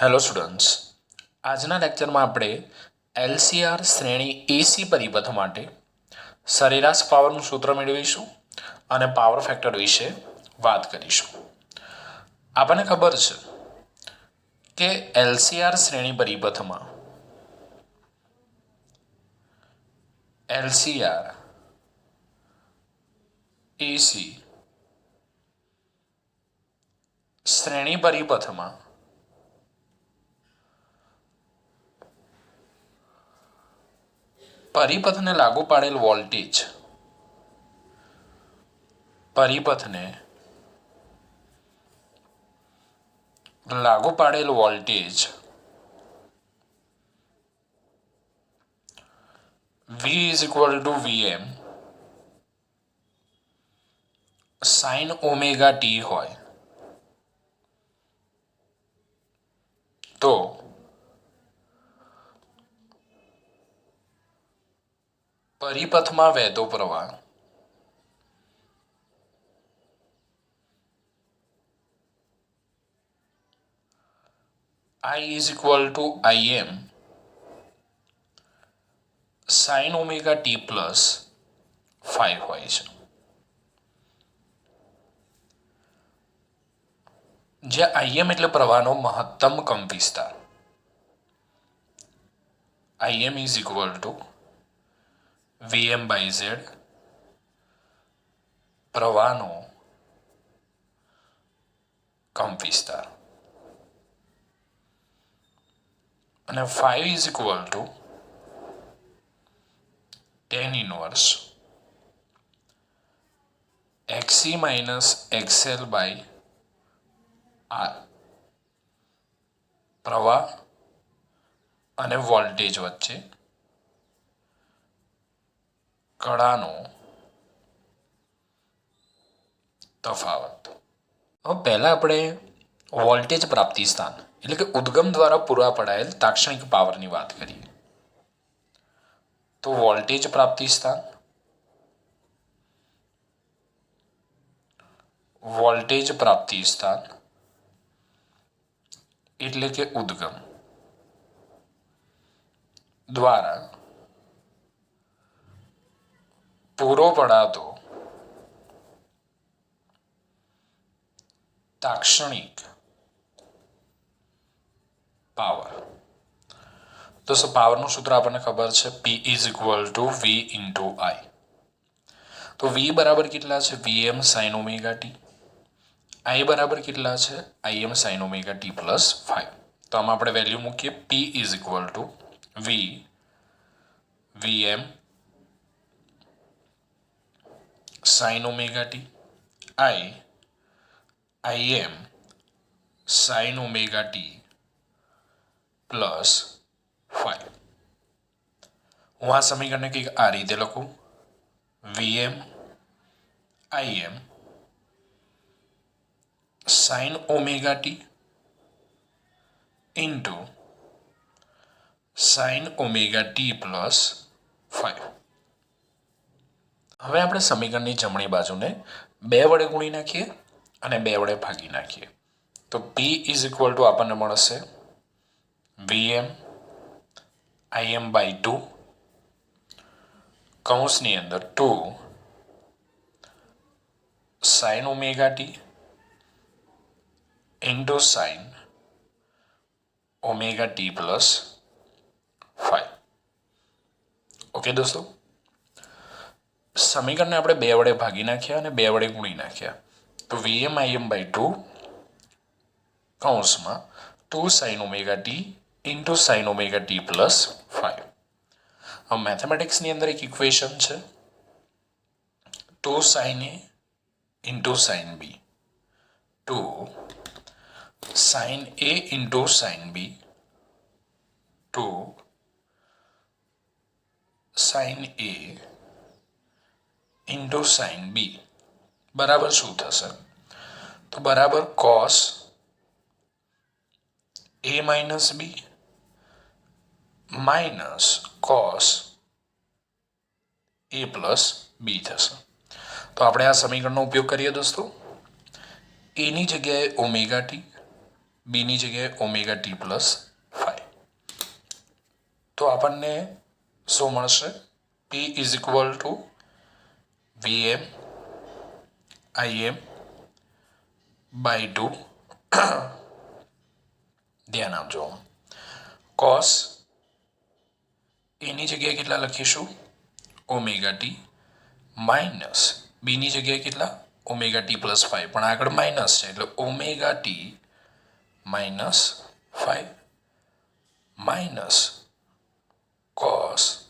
Hello students આજના લેક્ચરમાં આપણે એલસીઆર શ્રેણી એસી પરિપથ માટે સરેરાશ પાવરનું સૂત્ર મેળવીશું અને પાવર ફેક્ટર વિશે વાત કરીશું. આપણને ખબર છે કે એલસીઆર શ્રેણી પરિપથમાં એલસીઆર એસી શ્રેણી પરિપથમાં પરિપથને લાગુ પાડેલ વોલ્ટેજ. પરિપથને લાગુ પાડેલ voltage. V is equal to Vm. sin omega T હોય. તો પરિપથમાં વહેતો પ્રવાહ. I is equal to I M sine omega T plus phi હોય છે. જે આઈએમ એટલે પ્રવાહનો મહત્તમ કંપ વિસ્તાર. IM is equal to VM by Z પ્રવાહનો કંપ વિસ્તાર અને phi is equal to tan inverse XC minus XL by R પ્રવાહ અને વોલ્ટેજ વચ્ચે. કળાનો તફાવત. હવે પહેલાં આપણે વોલ્ટેજ પ્રાપ્તિ સ્થાન, એટલે કે ઉદ્ગમ દ્વારા પૂરા પડાયેલ તાક્ષણિક પાવરની વાત કરીએ. તો વોલ્ટેજ પ્રાપ્તિ સ્થાન વોલ્ટેજ પ્રાપ્તિ સ્થાન, એટલે કે ઉદ્ગમ દ્વારા પૂરો પડાતો. તાક્ષણિક પાવર. દોસ્તો પાવરનું સૂત્ર આપણને ખબર છે P is equal to V into I તો વી બરાબર કેટલા છે? V M sine omega T I બરાબર કેટલા છે? I M sine omega T plus phi તો આમાં આપણે વેલ્યુ મૂકીએ P is equal to V V M sine omega T I I M sine omega T plus phi હું આ સમીકરણને કંઈક આ રીતે લખું. VM IM sine omega T into sine omega T plus phi હવે આપણે સમીકરણની જમણી બાજુને બે વડે ગુણી નાખીએ અને બે વડે ભાગી નાખીએ. તો પી ઇઝ ઇક્વલ ટુ આપણને મળશે વીએમ આઈએમ બાય ટુ કૌંસની અંદર two sine omega T into sine omega T plus phi okay દોસ્તો? સમીકરણને આપણે બે વડે ભાગી નાખ્યા અને બે વડે ગુણી નાખ્યા. તો વીએમ આઈએમ બાય ટુ કૌંસમાં two sine omega T into sine omega T plus phi હવે મેથેમેટિક્સની અંદર એક ઇક્વેશન છે. Two sine A into sine B two sine A into sine B two sine A into sine B. બરાબર શું થશે? તો બરાબર cos A minus B minus cos A plus B થશે. તો આપણે આ સમીકરણનો ઉપયોગ કરીએ દોસ્તો. એની જગ્યાએ ઓમેગા ટી બીની જગ્યાએ ઓમેગા ટી પ્લસ ફાઈવ તો આપણને શું મળશે? P is equal to V Im by two ધ્યાન આપજો. કોસ એની જગ્યાએ કેટલા લખીશું? ઓમેગા ટી માઇનસ બીની જગ્યાએ કેટલા? ઓમેગા ટી પ્લસ ફાઈવ પણ આગળ માઇનસ છે, એટલે omega T minus phi minus cos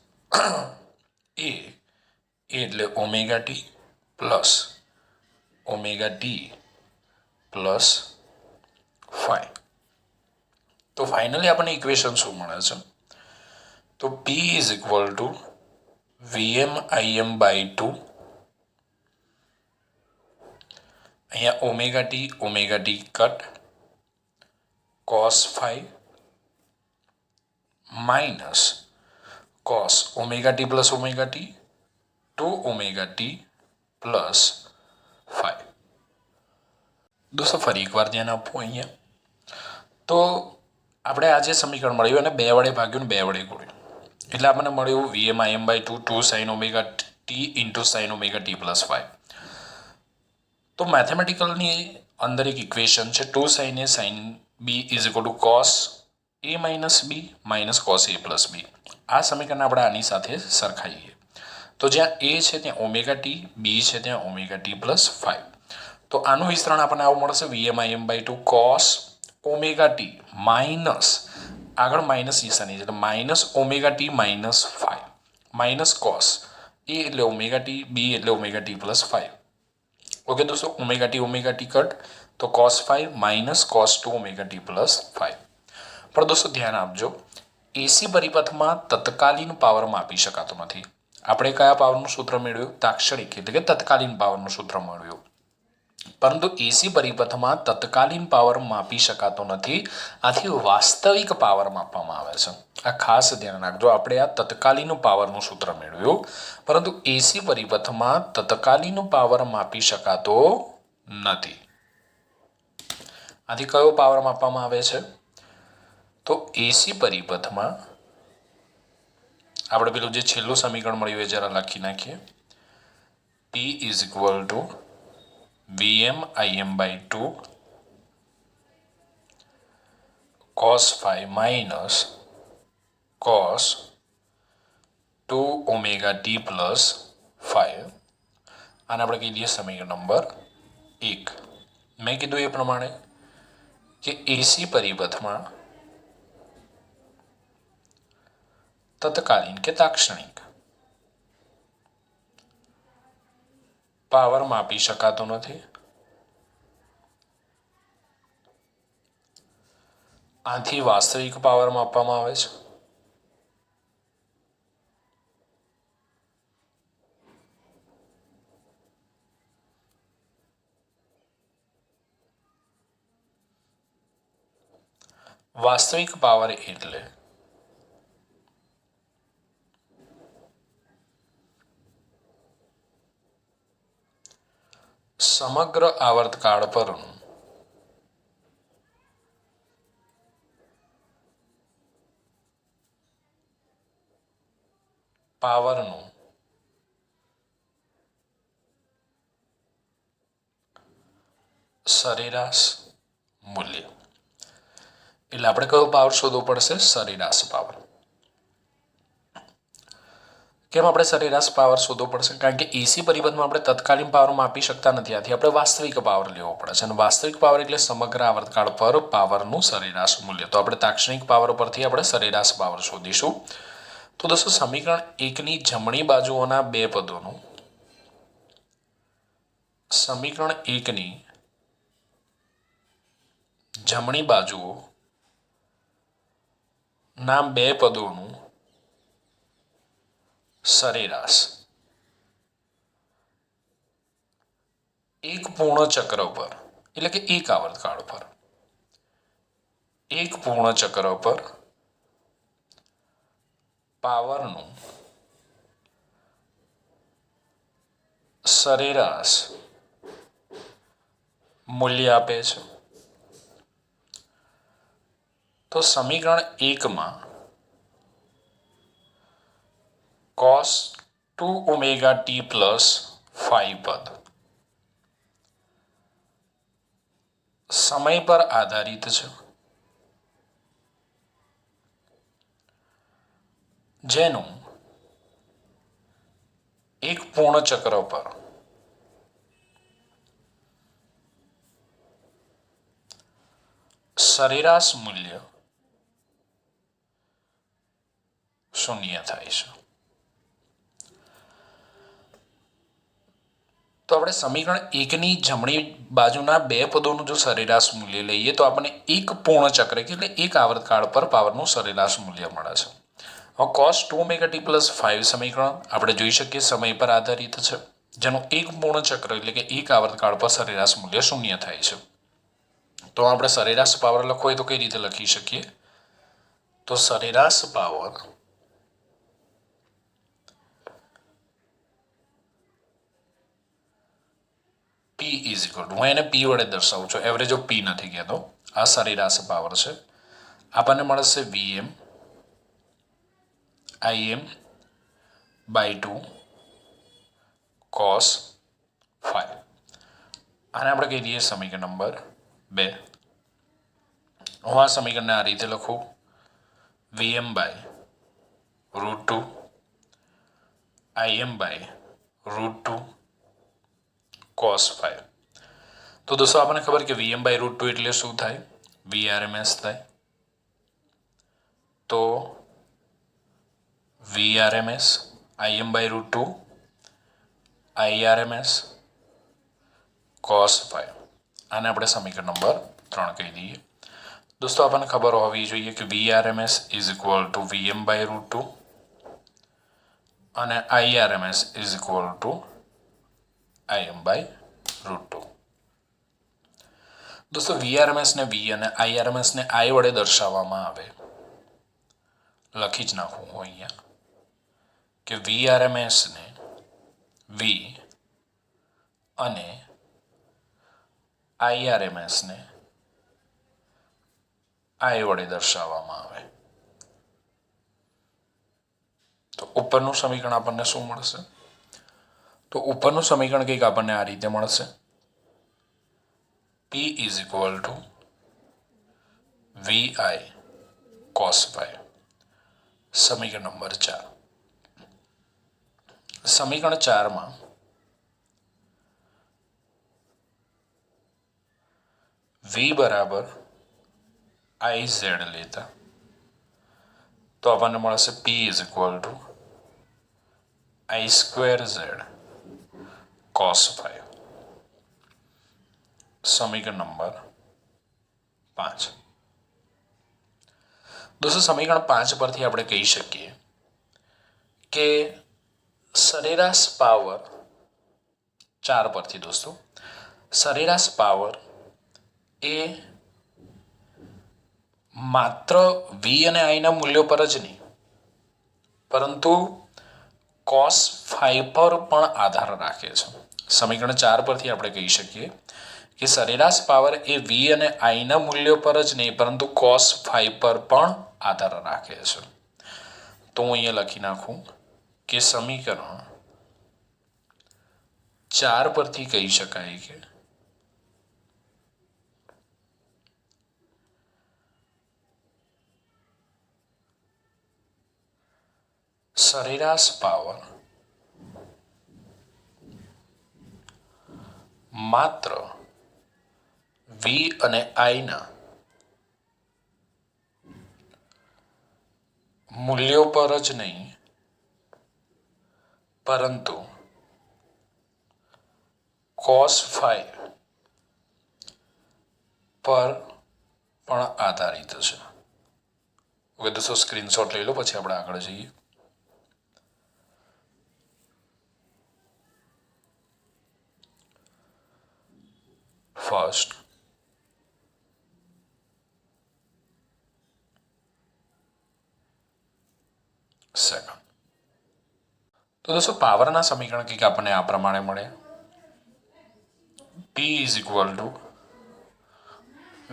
A એટલે omega T plus omega T plus phi તો ફાઇનલી આપણને ઇક્વેશન શું મળે છે? તો P is equal to VM IM by two અહીંયા omega T omega T cut cos phi minus cos omega T plus omega T two omega T plus phi. દોસ્તો, ફરી એકવાર ધ્યાન આપવું અહીંયા. તો આપણે આ જે સમીકરણ મળ્યું અને બે વડે ભાગ્યું ને બે વડે ગુણ્યું. એટલે આપણને મળ્યું VM I M by two two sine omega T into sine omega T plus phi તો મેથેમેટિકલની અંદર એક ઇક્વેશન છે two sine A sine B is equal to cos A minus B minus cos A plus B આ સમીકરણ આપણે આની સાથે સરખાઈએ. તો જ્યાં એ છે ત્યાં ઓમેગા ટી બી છે ત્યાં ઓમેગા ટી પ્લસ ફાઈવ તો આનું વિસ્તરણ આપણને આવું મળશે VM I M by two cos omega T minus આગળ માઇનસ નિશાની છે, એટલે minus omega T minus phi minus cos A એટલે ઓમેગા ટી બી એટલે omega T plus phi okay દોસ્તો omega T omega T cut તો cos phi minus cos two omega T plus phi પણ દોસ્તો, ધ્યાન આપજો એસી પરિપથમાં તત્કાલીન પાવર માપી શકાતો નથી. આપણે કયા પાવરનું સૂત્ર મેળવ્યું? તાક્ષણિક એટલે કે તત્કાલીન પાવરનું સૂત્ર મેળવ્યું. પરંતુ એસી પરિપથમાં તત્કાલીન પાવર માપી શકાતો નથી. આથી વાસ્તવિક પાવર માપવામાં આવે છે. આ ખાસ ધ્યાન રાખજો, આપણે આ તત્કાલીન પાવરનું સૂત્ર મેળવ્યું. પરંતુ એસી પરિપથમાં તત્કાલીન પાવર માપી શકાતો નથી. આથી કયો પાવર માપવામાં આવે છે? તો એસી પરિપથમાં આપણે પેલું જે છેલ્લું સમીકરણ મળ્યું એ જરા લખી નાખીએ. P is equal to VM IM by two cos phi minus cos two omega T plus phi આને આપણે કહી દઈએ સમીકરણ નંબર એક. મેં કીધું એ પ્રમાણે કે એસી પરિપથમાં તત્કાલીન કે તાક્ષણિક પાવર માપી શકાતો નથી આથી વાસ્તવિક પાવર માપવામાં આવે છે વાસ્તવિક પાવર એટલે સમગ્ર આવર્તકાળ પરનું પાવરનું. સરેરાશ મૂલ્ય. એટલે આપણે કયો પાવર શોધવો પડશે? સરેરાશ પાવર. કેમ આપણે સરેરાશ પાવર શોધવો પડશે? કારણ કે એસી પરિબંધમાં આપણે તત્કાલીન પાવર માપી શકતા નથી. આથી આપણે વાસ્તવિક પાવર લેવો પડે છે. અને વાસ્તવિક પાવર એટલે સમગ્ર આવર્તકાળ પર પાવરનું સરેરાશ મૂલ્ય. તો આપણે તાક્ષણિક પાવર પરથી આપણે સરેરાશ પાવર શોધીશું. તો દોસ્તો, સમીકરણ એકની જમણી બાજુઓના બે પદોનું સમીકરણ એકની જમણી બાજુઓ ના બે પદોનું સરેરાશ. એક પૂર્ણ ચક્ર પર એટલે કે એક આવર્તકાળ પર એક પૂર્ણ ચક્ર પર પાવરનું સરેરાશ મૂલ્ય આપે છે. તો સમીકરણ એકમાં cos two omega T plus phi પદ. સમય પર આધારિત છે. જેનું એક પૂર્ણ ચક્ર પર સરેરાશ મૂલ્ય શૂન્ય થાય છે. તો આપણે સમીકરણ એકની જમણી બાજુના બે પદોનું જો સરેરાશ મૂલ્ય લઈએ, તો આપણને એક પૂર્ણ ચક્ર એટલે એક આવર્તકાળ પર પાવરનું સરેરાશ મૂલ્ય મળે છે. હવે cos two omega T plus phi સમીકરણ આપણે જોઈ શકીએ, સમય પર આધારિત છે. જેનું એક પૂર્ણ ચક્ર એટલે કે એક આવર્તકાળ પર સરેરાશ મૂલ્ય શૂન્ય થાય છે. તો આપણે સરેરાશ પાવર લખવો હોય તો કઈ રીતે લખી શકીએ? તો સરેરાશ power P is equal to હું એને પી વડે દર્શાવું છું એવરેજ ઓફ પી નથી કહેતો. આ સરેરાશ પાવર છે. આપણને મળશે VM IM by two cos phi આને આપણે કહી દઈએ સમીકરણ નંબર બે. હું આ સમીકરણને આ રીતે લખું. VM by root two IM by root two cos phi તો દોસ્તો, આપણને ખબર કે વીએમ બાય રૂટ ટુ એટલે શું થાય? વીઆરએમએસ થાય. તો VRMS IM by root two IRMS cos phi આને આપણે સમીકરણ નંબર ત્રણ કહી દઈએ. દોસ્તો, આપણને ખબર હોવી જોઈએ કે VRMS is equal to VM by root two અને IRMS is equal to IM by root two દોસ્તો વીઆરએમએસ ને વી અને આઈઆરએમએસને આઈ વડે દર્શાવવામાં આવે. લખી જ નાખું હું અહીંયા. કે વીઆરએમએસને વી અને આઈઆરએમએસને આઈ વડે દર્શાવવામાં આવે. તો ઉપરનું સમીકરણ આપણને શું મળશે? તો ઉપરનું સમીકરણ કંઈક આપણને આ રીતે મળશે. P is equal to V I cos phi સમીકરણ નંબર ચાર. સમીકરણ ચારમાં વી બરાબર આઈ ઝેડ લેતા તો આપણને મળશે P is equal to I square Z cos phi સમીકરણ નંબર પાંચ દોસ્તો સમીકરણ પાંચ પરથી આપણે કહી શકીએ કે સરેરાશ પાવર ચાર પરથી દોસ્તો, સરેરાશ પાવર એ માત્ર વી અને આઈના મૂલ્યો પર જ નહીં, પરંતુ કોસ ફાઈવ પર પણ આધાર રાખે છે. સમીકરણ ચાર પરથી આપણે કહી શકીએ કે સરેરાશ પાવર એ વી અને આઈના મૂલ્યો પર જ નહીં, પરંતુ કોસ ફાઈવ પર પણ આધાર રાખે છે. તો હું અહીંયા લખી નાખું કે સમીકરણ ચાર પરથી કહી શકાય કે સરેરાશ પાવર માત્ર વી અને આઈના મૂલ્યો પર જ નહીં પરંતુ કોસ ફાઈવ પર પણ આધારિત છે ઓકે દોસ્તો સ્ક્રીનશોટ લઈ લો, પછી આપણે આગળ જઈએ. ફર્સ્ટ સેકન્ડ તો દોસ્તો, પાવરના સમીકરણ કંઈક આપણને આ પ્રમાણે મળે. P is equal to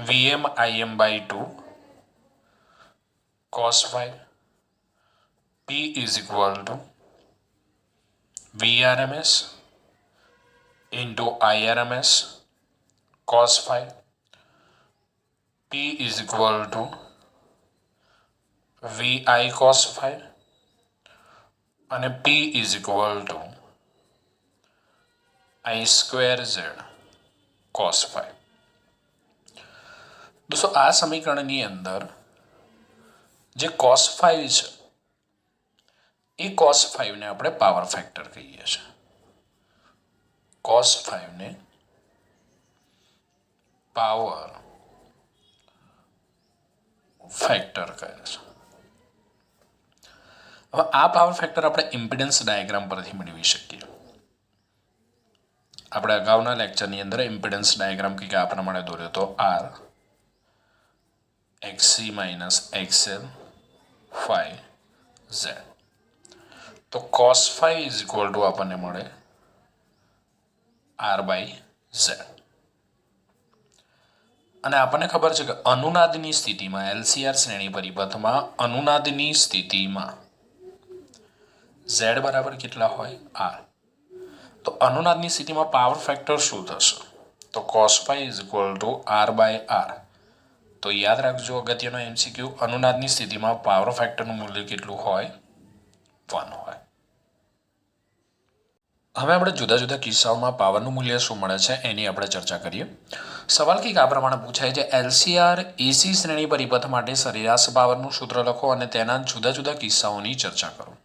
VM IM by two cos phi. P is equal to VRMS into irms. Cos phi p is equal to vi cos phi અને p is equal to i square z cos phi દોસ્તો આ સમીકરણની અંદર જે cos phi છે એ cos ફાઈવને આપણે power factor કહીએ છીએ cos ફાઈવને પાવર ફેક્ટર કહે છે. હવે આ પાવર ફેક્ટર આપણે ઇમ્પિડન્સ ડાયાગ્રામ પરથી મેળવી શકીએ. આપણે અગાઉના લેક્ચરની અંદર ઇમ્પિડન્સ ડાયાગ્રામ કંઈક આ પ્રમાણે દોર્યો તો R XC minus XL phi Z તો cos phi is equal to આપણને મળે આર બાય ઝેડ અને આપણને ખબર છે કે અનુનાદની સ્થિતિમાં એલસીઆર શ્રેણી પરિપથમાં અનુનાદની સ્થિતિમાં ઝેડ બરાબર કેટલા હોય? આર. તો અનુનાદની સ્થિતિમાં પાવર ફેક્ટર શું થશે? તો cos phi is equal to R by R તો યાદ રાખજો અગત્યનો એમસીક્યુ અનુનાદની સ્થિતિમાં પાવર ફેક્ટરનું મૂલ્ય કેટલું હોય? વન. હવે આપણે જુદા જુદા કિસ્સાઓમાં પાવરનું મૂલ્ય શું મળે છે એની આપણે ચર્ચા કરીએ. સવાલ કંઈક આ પ્રમાણે પૂછાય છે એલસીઆર એસી શ્રેણી પરિપથ માટે સરેરાશ પાવરનું સૂત્ર લખો અને તેના જુદા જુદા કિસ્સાઓની ચર્ચા કરો.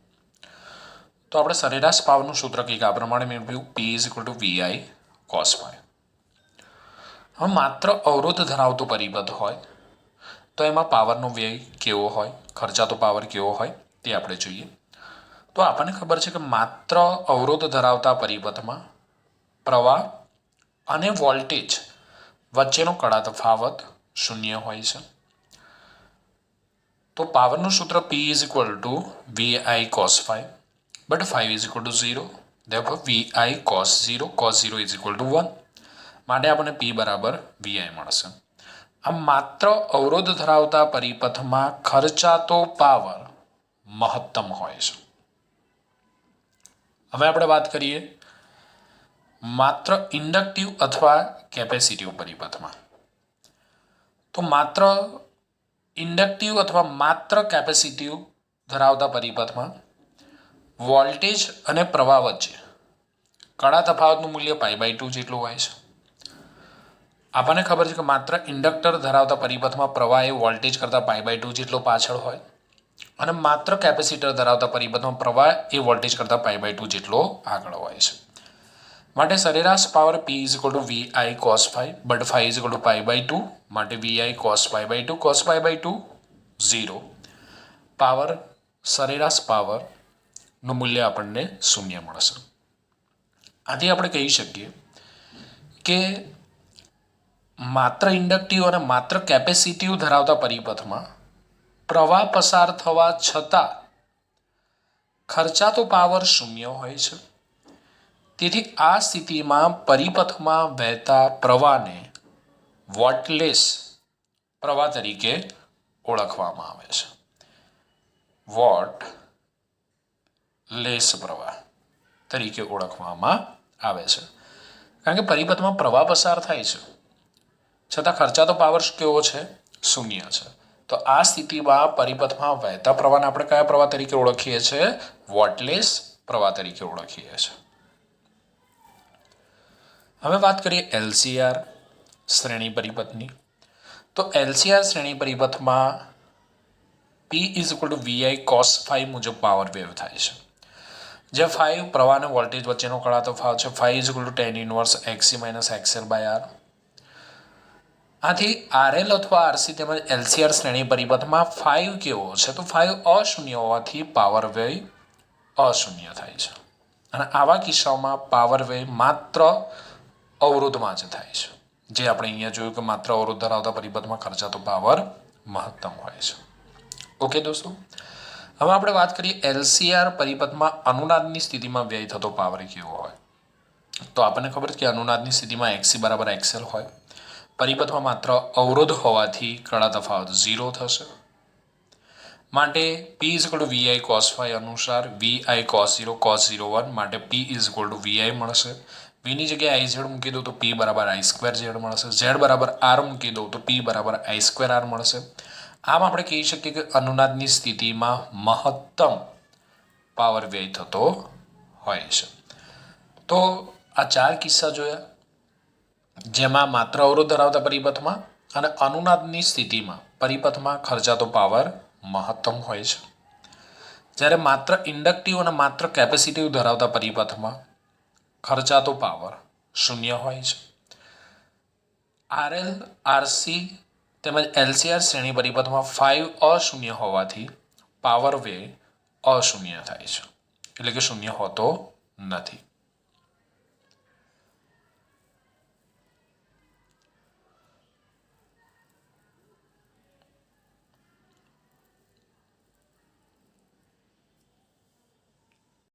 તો આપણે સરેરાશ પાવરનું સૂત્ર કંઈક આ પ્રમાણે મેળવ્યું P is equal to VI cos હવે માત્ર અવરોધ ધરાવતો પરિપથ હોય, તો એમાં પાવરનો વ્યય કેવો હોય, ખર્ચાતો પાવર કેવો હોય તે આપણે જોઈએ. તો આપણને ખબર છે કે માત્ર અવરોધ ધરાવતા પરિપથમાં પ્રવાહ અને વોલ્ટેજ વચ્ચેનો કડા તફાવત શૂન્ય હોય છે. તો પાવરનું સૂત્ર P is equal to V I cos five but five is equal to zero therefore V I cos zero cos zero is equal to one માટે આપણને પી બરાબર વીઆઈ મળશે. આમ માત્ર અવરોધ ધરાવતા પરિપથમાં ખર્ચાતો પાવર મહત્તમ હોય છે. હવે આપણે વાત કરીએ માત્ર ઇન્ડક્ટિવ અથવા કેપેસિટીવ પરિપથમાં. તો માત્ર ઇન્ડક્ટિવ અથવા માત્ર કેપેસિટીવ ધરાવતા પરિપથમાં વોલ્ટેજ અને પ્રવાહ વચ્ચે કડા તફાવતનું મૂલ્ય પાઈ બાય ટુ જેટલું હોય છે. આપણને ખબર છે કે માત્ર ઇન્ડક્ટર ધરાવતા પરિપથમાં પ્રવાહ એ વોલ્ટેજ કરતાં પાઈ બાય ટુ જેટલો પાછળ હોય. અને માત્ર કેપેસિટર ધરાવતા પરિપથમાં પ્રવાહ એ વોલ્ટેજ કરતાં પાઈ બાય ટુ જેટલો આગળ હોય છે. માટે સરેરાશ power P is equal to V I cos phi but phi is equal to pi by two માટે V I cos phi by two cos phi by two zero power, સરેરાશ પાવરનું મૂલ્ય આપણને શૂન્ય મળશે. આથી આપણે કહી શકીએ કે માત્ર ઇન્ડક્ટિવ અને માત્ર કેપેસિટીવ ધરાવતા પરિપથમાં પ્રવાહ પસાર થવા છતાં ખર્ચાતો પાવર શૂન્ય હોય છે. તેથી આ સ્થિતિમાં પરિપથમાં વહેતા પ્રવાહને વોટલેસ પ્રવાહ તરીકે ઓળખવામાં આવે છે. વોટ લેસ પ્રવાહ તરીકે ઓળખવામાં આવે છે. કારણ કે પરિપથમાં પ્રવાહ પસાર થાય છે. છતાં ખર્ચાતો પાવર કેવો છે? શૂન્ય છે. તો આ સ્થિતિમાં પરિપથમાં વહેતા પ્રવાહને આપણે કયા પ્રવાહ તરીકે ઓળખીએ છીએ? વોટલેસ પ્રવાહ તરીકે ઓળખીએ છીએ. હવે વાત કરીએ એલસીઆર શ્રેણી પરિપથની. તો એલસીઆર શ્રેણી પરિપથમાં P is equal to V I cos five મુજબ પાવર વેવ થાય છે. જે ફાઈવ પ્રવાહ અને વોલ્ટેજ વચ્ચેનો કળા તફાવત છે. Five is equal to tan inverse XC minus XL by R આથી આરએલ અથવા આરસી તેમજ એલસીઆર શ્રેણી પરિપથમાં ફાઇવ કેવો છે? તો ફાઇવ અશૂન્ય હોવાથી પાવર વ્યય અશૂન્ય થાય છે. અને આવા કિસ્સાઓમાં પાવર વ્યય માત્ર અવરોધમાં જ થાય છે. જે આપણે અહીંયા જોયું કે માત્ર અવરોધ ધરાવતા પરિપથમાં ખર્ચાતો પાવર મહત્તમ હોય છે. ઓકે દોસ્તો. હવે આપણે વાત કરીએ એલસીઆર પરિપથમાં અનુનાદની સ્થિતિમાં વ્યય થતો પાવર કેવો હોય? તો આપણને ખબર છે કે અનુનાદની સ્થિતિમાં એક્સી બરાબર એક્સેલ હોય. પરિપથમાં માત્ર અવરોધ હોવાથી કળા તફાવત ઝીરો થશે. માટે P is equal to V I cos phi અનુસાર V I cos zero cos zero one માટે P is equal to V I મળશે. વીની જગ્યાએ આઈ ઝેડ મૂકી દઉં તો પી બરાબર આઈ સ્ક્વેર ઝેડ મળશે. ઝેડ બરાબર આર મૂકી દઉં તો પી બરાબર આઈ સ્ક્વેર આર મળશે. આમ આપણે કહી શકીએ કે અનુનાદની સ્થિતિમાં મહત્તમ પાવર વ્યય થતો હોય છે. તો આ ચાર કિસ્સા જોયા. જેમાં માત્ર અવરોધ ધરાવતા પરિપથમાં અને અનુનાદની સ્થિતિમાં પરિપથમાં ખર્ચાતો પાવર મહત્તમ હોય છે. જ્યારે માત્ર ઇન્ડક્ટિવ અને માત્ર કેપેસિટીવ ધરાવતા પરિપથમાં ખર્ચાતો પાવર શૂન્ય હોય છે. આરએલ, આરસી તેમજ એલસીઆર શ્રેણી પરિપથમાં ફાઇવ અશૂન્ય હોવાથી પાવર વે અશૂન્ય થાય છે. એટલે કે શૂન્ય હોતો નથી.